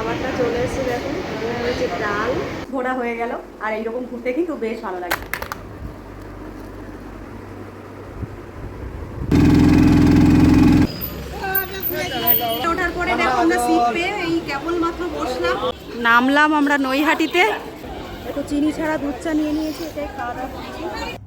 খাবারটা চলে এসেছে দেখুন। রয়েছে ডাল ঘোরা হয়ে গেল, আর এইরকম ঘুরতে কিন্তু বেশ ভালো লাগে। নামলাম আমরা নৈহাটিতে। একটু চিনি ছাড়া দুধ চা নিয়ে নিয়েছি, এটাই খাওয়া দাওয়া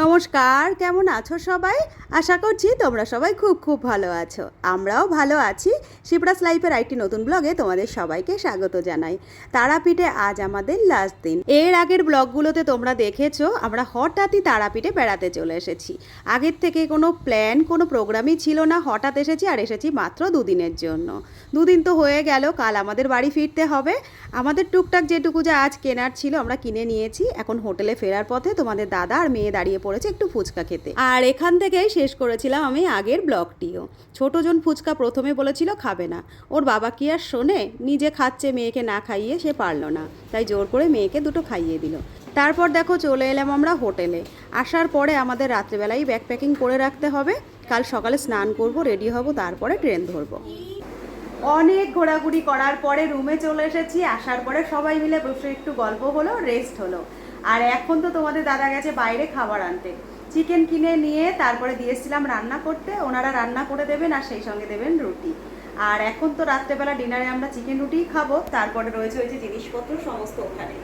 নমস্কার, কেমন আছো সবাই? আশা করছি তোমরা সবাই খুব খুব ভালো আছো। আমরাও ভালো আছি। শিবরাস লাইফের একটি নতুন ব্লগে তোমাদের সবাইকে স্বাগত জানাই। তারাপীঠে আজ আমাদের লাস্ট দিন। এর আগের ব্লগগুলোতে তোমরা দেখেছ, আমরা হঠাৎই তারাপীঠে বেড়াতে চলে এসেছি। আগের থেকে কোনো প্ল্যান কোনো প্রোগ্রামই ছিল না, হঠাৎ এসেছি আর এসেছি মাত্র দুদিনের জন্য। দুদিন তো হয়ে গেল, কাল আমাদের বাড়ি ফিরতে হবে। আমাদের টুকটাক যেটুকু যা আজ কেনার ছিল আমরা কিনে নিয়েছি। এখন হোটেলে ফেরার পথে তোমাদের দাদা আর মেয়ে দাঁড়িয়ে পড়েছে একটু ফুচকা খেতে। আর এখান থেকেই শেষ করেছিলাম আমি আগের ব্লগটিও। ছোটজন ফুচকা প্রথমে বলেছিল খাবে না। ওর বাবা কি আর শোনে? নিজে খাচ্ছে, মেয়েকে না খাইয়ে সে পারল না। তাই জোর করে মেয়েকে দুটো খাইয়ে দিল। তারপর দেখো চলে এলাম আমরা হোটেলে। আসার পরে আমাদের রাত্রিবেলাই ব্যাগ প্যাকিং করে রাখতে হবে। কাল সকালে স্নান করব, রেডি হব, তারপরে ট্রেন ধরবো। অনেক ঘোরাঘুরি করার পরে রুমে চলে এসেছি। আসার পরে সবাই মিলে বসে একটু গল্প হলো রেস্ট হলো। আর এখন তো তোমাদের দাদা গেছে বাইরে খাবার আনতে। চিকেন কিনে নিয়ে তারপরে দিয়েছিলাম রান্না করতে, ওনারা রান্না করে দেবেন আর সেই সঙ্গে দেবেন রুটি। আর এখন তো রাত্রেবেলা ডিনারে আমরা চিকেন রুটিই খাব, তারপরে রয়েছে ওই যে জিনিসপত্র সমস্ত ওখানে।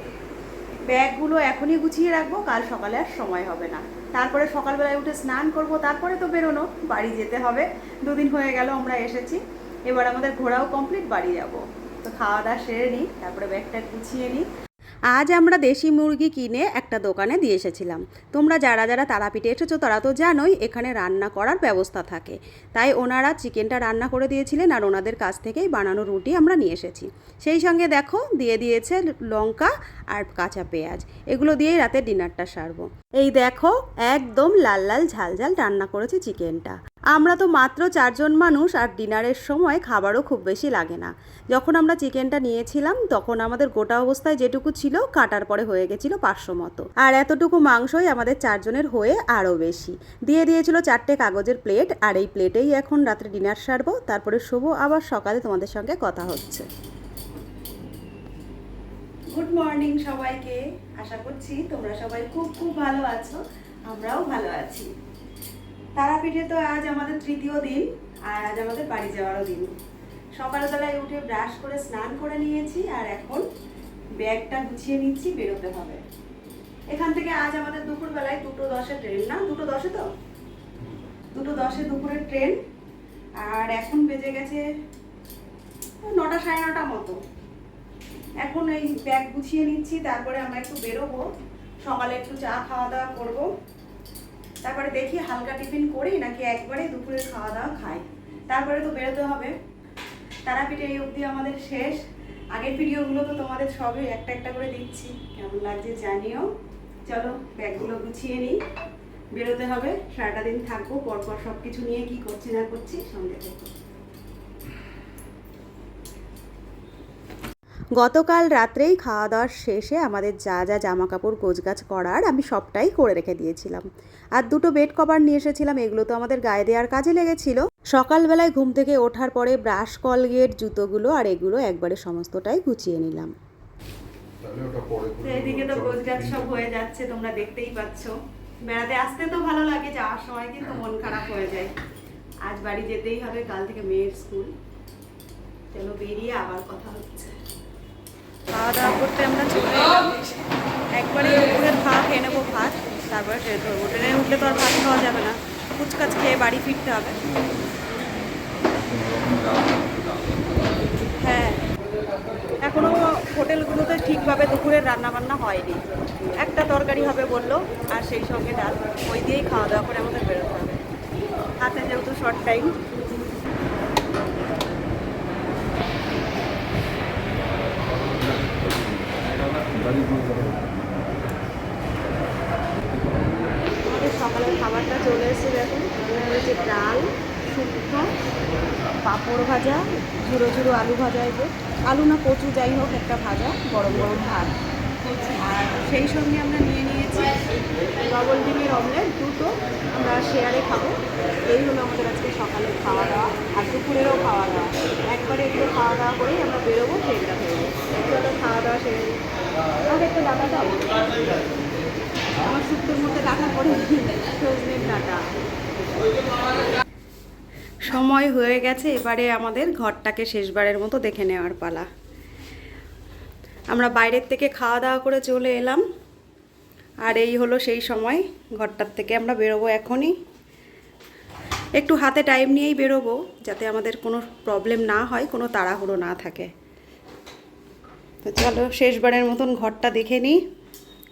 ব্যাগগুলো এখনই গুছিয়ে রাখব, কাল সকালে আর সময় হবে না। তারপরে সকালবেলায় উঠে স্নান করব, তারপরে তো বেরোনো, বাড়ি যেতে হবে। দুদিন হয়ে গেল আমরা এসেছি, এবার আমাদের ঘোরাও কমপ্লিট বাড়ি যাব। তো খাওয়া দাওয়া সেরে নিই, তারপরে ব্যাগটা গুছিয়ে নিই। আজ আমরা দেশি মুরগি কিনে একটা দোকানে দিয়ে এসেছিলাম। তোমরা যারা যারা তারাপীঠে এসেছ, তারা তো জানোই এখানে রান্না করার ব্যবস্থা থাকে। তাই ওনারা চিকেনটা রান্না করে দিয়েছিলেন আর ওনাদের কাছ থেকেই বানানো রুটি আমরা নিয়ে এসেছি। সেই সঙ্গে দেখো, দিয়ে দিয়েছে লঙ্কা আর কাঁচা পেঁয়াজ। এগুলো দিয়েই রাতে ডিনারটা সারবো। এই দেখো, একদম লাল লাল ঝাল ঝাল রান্না করেছে চিকেনটা। আমরা তো মাত্র চারজন মানুষ আর ডিনারের সময় খাবারও খুব বেশি লাগে না। যখন আমরা চিকেনটা নিয়েছিলাম, তখন আমাদের গোটা অবস্থায় যেটুকু ছিল কাটার পরে হয়ে গেছিল পাঁচশো মতো। আর এতটুকু মাংসই আমাদের চারজনের হয়ে আরও বেশি। দিয়ে দিয়েছিল চারটে কাগজের প্লেট, আর এই প্লেটেই এখন রাত্রে ডিনার সারবো, তারপরে শোবো আবার সকালে তোমাদের সঙ্গে কথা হচ্ছে। গুড মর্নিং সবাইকে। আশা করছি তোমরা সবাই খুব খুব ভালো আছো, আমরাও ভালো আছি। তারাপীঠে তো আজ আমাদের তৃতীয় দিন, আর আজ আমাদের বাড়ি যাওয়ারও দিন। সকালবেলায় উঠে ব্রাশ করে স্নান করে নিয়েছি, আর এখন ব্যাগটা গুছিয়ে নিচ্ছি, বেরোতে হবে। এখান থেকে আজ আমাদের দুপুরবেলায় দুটো দশে ট্রেন, না? দুটো দশে তো? দুটো দশে দুপুরের ট্রেন, আর এখন বেজে গেছে নটা সাড়ে নটা মতো। এখন এই ব্যাগ গুছিয়ে নিচ্ছি, তারপরে আমরা একটু বেরোবো, সকালে একটু চা খাওয়া দাওয়া করব। তারপরে দেখি হালকা টিফিন করি নাকি একবারে দুপুরে খাওয়া দাওয়া খাই। তারপরে তো বেরোতে হবে। তারাপীঠে এই অবধি আমাদের শেষ। আগের ভিডিওগুলো তো তোমাদের সবই একটা একটা করে দিচ্ছি। কেমন লাগছে জানিও। চলো, ব্যাগগুলো গুছিয়ে নিই। বেরোতে হবে, সারাটা দিন থাকব, পরপর সব কিছু নিয়ে কি করছি না করছি, সঙ্গে থেকো। গতকাল রাত্রেই খাওয়া দাওয়ার শেষে আমাদের যা যা জামা কাপড় গোছগাছ করার আমি সবটাই করে রেখে দিয়েছিলাম। আর দুটো বেড কভার নিয়ে এসেছিলাম এগুলো তো আমাদের গায়ে দেওয়ার কাজে লেগেছিল। সকালবেলায় ঘুম থেকে ওঠার পরে ব্রাশ কলগেট জুতোগুলো আর এগুলো একবারে সমস্তটাই গুছিয়ে নিলাম। এদিকে তো গোছগাছ সব হয়ে যাচ্ছে তোমরা দেখতেই পাচ্ছ। বেড়াতে আসতে তো ভালো লাগে যাওয়ার সময় কিন্তু মন খারাপ হয়ে যায়। আজ বাড়ি যেতেই হবে কাল থেকে মেয়ের স্কুল। চলো বেরিয়ে আবার কথা হচ্ছে। খাওয়া দাওয়া করতে আমরা চলে একবারে দুপুরের ভাত, খেয়ে নেব ভাত। তারপরে ট্রেন ধরবো ট্রেনে উঠলে তো আর ভাত খাওয়া যাবে না। কুচকাচ খেয়ে বাড়ি ফিরতে হবে। হ্যাঁ। এখনও হোটেলগুলোতে ঠিকভাবে দুপুরের রান্না বান্না হয়নি। একটা তরকারি হবে বলল, আর সেই সঙ্গে ডাল। ওই দিয়েই খাওয়া দাওয়া করে আমাদের বেরোতে হবে। হাতে যেহেতু শর্ট টাইম সকালের খাবারটা চলে এসেছে ডাল, শুক্তো, পাঁপড় ভাজা, ঝুরো ঝুরো আলু ভাজা এগো আলু না কচু, যাই হোক, একটা ভাজা, গরম গরম ভাত। আর সেই সঙ্গে আমরা নিয়ে নিয়েছি ডবল ডিমের অমলেট দুটো আমরা শেয়ারে খাব। এই হলো আমাদের আজকে সকালের খাওয়া দাওয়া, আর দুপুরেরও খাওয়া দাওয়া। একবারে একটু খাওয়া দাওয়া করেই আমরা বেরোবো ফেরটা ফেরবো একটু খাওয়া দাওয়া সেরে সময় হয়ে গেছে, এবারে আমাদের ঘরটাকে শেষবারের মতো দেখে নেওয়ার পালা। আমরা বাইরের থেকে খাওয়া দাওয়া করে চলে এলাম, আর এই হলো সেই সময়, ঘরটার থেকে আমরা বেরোবো এখনই। একটু হাতে টাইম নিয়েই বেরোবো, যাতে আমাদের কোনো প্রবলেম না হয়, কোনো তাড়াহুড়ো না থাকে। তো চলো শেষবারের মতন ঘরটা দেখে নিই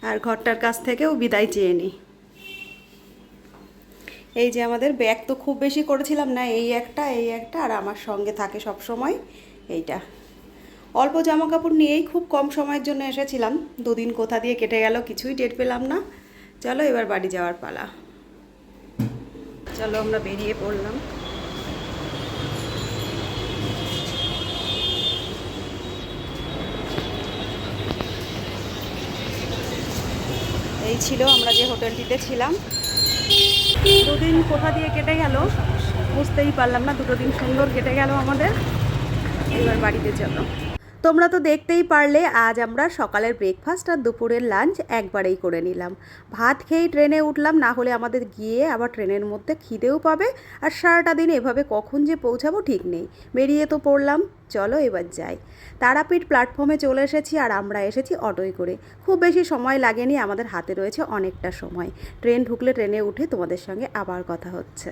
আর ঘরটার কাছ থেকেও বিদায় চেয়ে নিই। এই যে আমাদের ব্যাগ তো খুব বেশি করেছিলাম না, এই একটা এই একটা, আর আমার সঙ্গে থাকে সব সময় এইটা। অল্প জামা কাপড় নিয়েই খুব কম সময়ের জন্য এসেছিলাম। দুদিন কোথা দিয়ে কেটে গেল কিছুই টের পেলাম না। চলো এবার বাড়ি যাওয়ার পালা। চলো আমরা বেরিয়ে পড়লাম। এই ছিল আমরা যে হোটেলটিতে ছিলাম। দুদিন কোথা দিয়ে কেটে গেল, বুঝতেই পারলাম না, দুটো দিন সুন্দর কেটে গেল আমাদের। এবার বাড়িতে চলো। তোমরা তো দেখতেই পারলে, আজ আমরা সকালের ব্রেকফাস্ট আর দুপুরের লাঞ্চ একবারেই করে নিলাম। ভাত খেয়েই ট্রেনে উঠলাম, না হলে আমাদের গিয়ে আবার ট্রেনের মধ্যে খিদেও পাবে। আর সারাটা দিন এভাবে কখন যে পৌঁছাবো ঠিক নেই। বেরিয়ে তো পড়লাম, চলো এবার যাই। তারাপীঠ প্ল্যাটফর্মে চলে এসেছি আর আমরা এসেছি অটোয় করে। খুব বেশি সময় লাগেনি, আমাদের হাতে রয়েছে অনেকটা সময়। ট্রেন ঢুকলে ট্রেনে উঠে তোমাদের সঙ্গে আবার কথা হচ্ছে।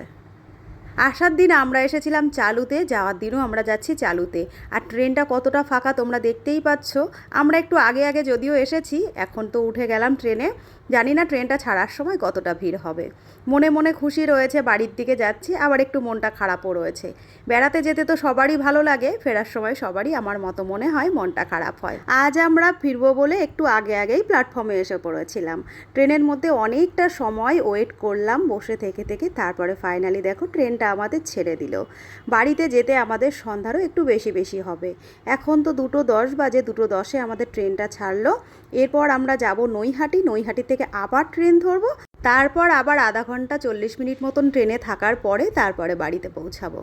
আসার দিন আমরা এসেছিলাম চালুতে, যাওয়ার দিনও আমরা যাচ্ছি চালুতে। আর ট্রেনটা কতটা ফাঁকা তোমরা দেখতেই পাচ্ছ। আমরা একটু আগে আগে যদিও এসেছি, এখন তো উঠে গেলাম ট্রেনে। জানি না ট্রেনটা ছাড়ার সময় কতটা ভিড় হবে। মনে মনে খুশি রয়েছে, বাড়ির দিকে যাচ্ছি, আবার একটু মনটা খারাপও রয়েছে। বেড়াতে যেতে তো সবারই ভালো লাগে, ফেরার সময় সবারই আমার মতো মনে হয় মনটা খারাপ হয়। আজ আমরা ফিরবো বলে একটু আগে আগেই প্ল্যাটফর্মে এসে পড়েছিলাম। ট্রেনের মধ্যে অনেকটা সময় ওয়েট করলাম, বসে থেকে থেকে তারপরে ফাইনালি দেখো ট্রেনটা আমাদের ছেড়ে দিল। বাড়িতে যেতে আমাদের সন্ধ্যারও একটু বেশি বেশি হবে। এখন তো দুটো দশ বাজে, দুটো দশে আমাদের ট্রেনটা ছাড়লো। এরপর আমরা যাব নৈহাটি নৈহাটি থেকে আবার ট্রেন ধরবো। তারপর আবার আধা ঘণ্টা চল্লিশ মিনিট মতন ট্রেনে থাকার পরে তারপরে বাড়িতে পৌঁছাবো।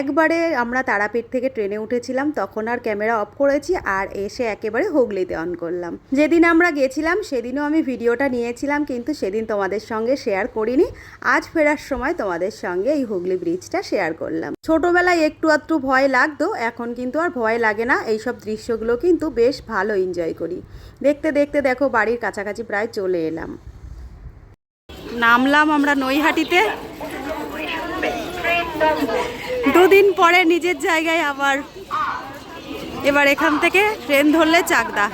একবারে আমরা তারাপীঠ থেকে ট্রেনে উঠেছিলাম, তখন আর ক্যামেরা অফ করেছি আর এসে একেবারে হুগলিতে অন করলাম। যেদিন আমরা গেছিলাম, সেদিনও আমি ভিডিওটা নিয়েছিলাম, কিন্তু সেদিন তোমাদের সঙ্গে শেয়ার করিনি। আজ ফেরার সময় তোমাদের সঙ্গে এই হুগলি ব্রিজটা শেয়ার করলাম। ছোটোবেলায় একটু আধটু ভয় লাগতো, এখন কিন্তু আর ভয় লাগে না। এইসব দৃশ্যগুলো কিন্তু বেশ ভালো এনজয় করি। দেখতে দেখতে দেখো, বাড়ির কাছাকাছি প্রায় চলে এলাম। নামলাম আমরা নৈহাটিতে। দুদিন পরে নিজের জায়গায় আবার এবার এখান থেকে ট্রেন ধরলে চাকদা।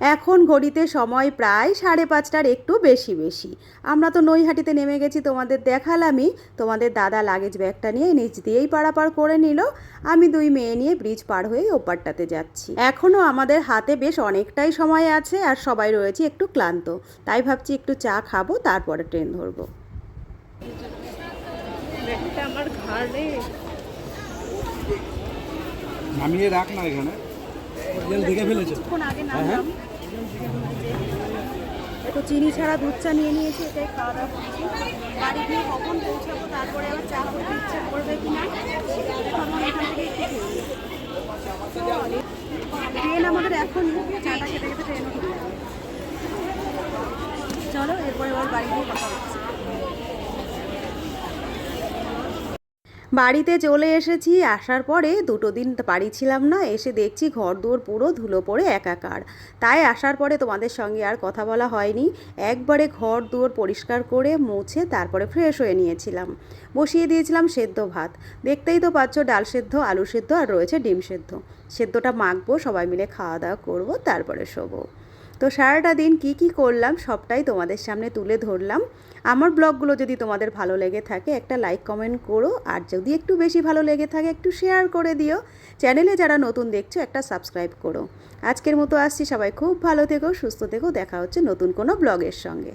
এখন ঘড়িতে সময় প্রায় সাড়ে পাঁচটার একটু বেশি বেশি। আমরা তো নৈহাটিতে নেমে গেছি তোমাদের দেখালামই। তোমাদের দাদা লাগেজ ব্যাগটা নিয়ে নিচ দিয়েই পারাপার করে নিল। আমি দুই মেয়ে নিয়ে ব্রিজ পার হয়ে ওপারটাতে যাচ্ছি। এখনও আমাদের হাতে বেশ অনেকটাই সময় আছে আর সবাই রয়েছে একটু ক্লান্ত। তাই ভাবছি একটু চা খাব তারপরে ট্রেন ধরবো। আমার ঘাড়ে। নামিয়ে রাখ না এখানে। দেখে ফেলেছে? একটু চিনি ছাড়া দুধ চা নিয়ে নিয়েছি, এটাই খাওয়া দাওয়া করছি। বাড়ি গিয়ে কখন পৌঁছাবো, তারপরে আবার চা করতে ইচ্ছা করবে কি না তখন এখান থেকে। ট্রেন আমাদের এখন চাটা খেতে খেতে ট্রেন উঠে চলো, এরপরে ওর বাড়ি গিয়ে কথা হচ্ছে বাড়িতে চলে এসেছি। আসার পরে দুটো দিন বাড়ি ছিলাম না, এসে দেখছি ঘর দুয়ার পুরো ধুলো পড়ে একাকার। তাই আসার পরে তোমাদের সঙ্গে আর কথা বলা হয়নি। একবারে ঘর দুয়ার পরিষ্কার করে মুছে তারপরে ফ্রেশ হয়ে নিয়েছিলাম। বসিয়ে দিয়েছিলাম সেদ্ধ ভাত। দেখতেই তো পাচ্ছ ডাল সেদ্ধ, আলু সেদ্ধ আর রয়েছে ডিম সেদ্ধ। সেদ্ধটা মাখবো, সবাই মিলে খাওয়া দাওয়া করব, তারপরে শোবো। তো সারাটা দিন কি কি করলাম সবটাই তোমাদের সামনে তুলে ধরলাম। আমার ব্লগগুলো যদি তোমাদের ভালো লেগে থাকে একটা লাইক কমেন্ট করো। আর যদি একটু বেশি ভালো লেগে থাকে একটু শেয়ার করে দিও। চ্যানেলে যারা নতুন দেখছ একটা সাবস্ক্রাইব করো। আজকের মতো আসছি সবাই খুব ভালো থেকো, সুস্থ থেকো। দেখা হচ্ছে নতুন কোনো ব্লগের সঙ্গে।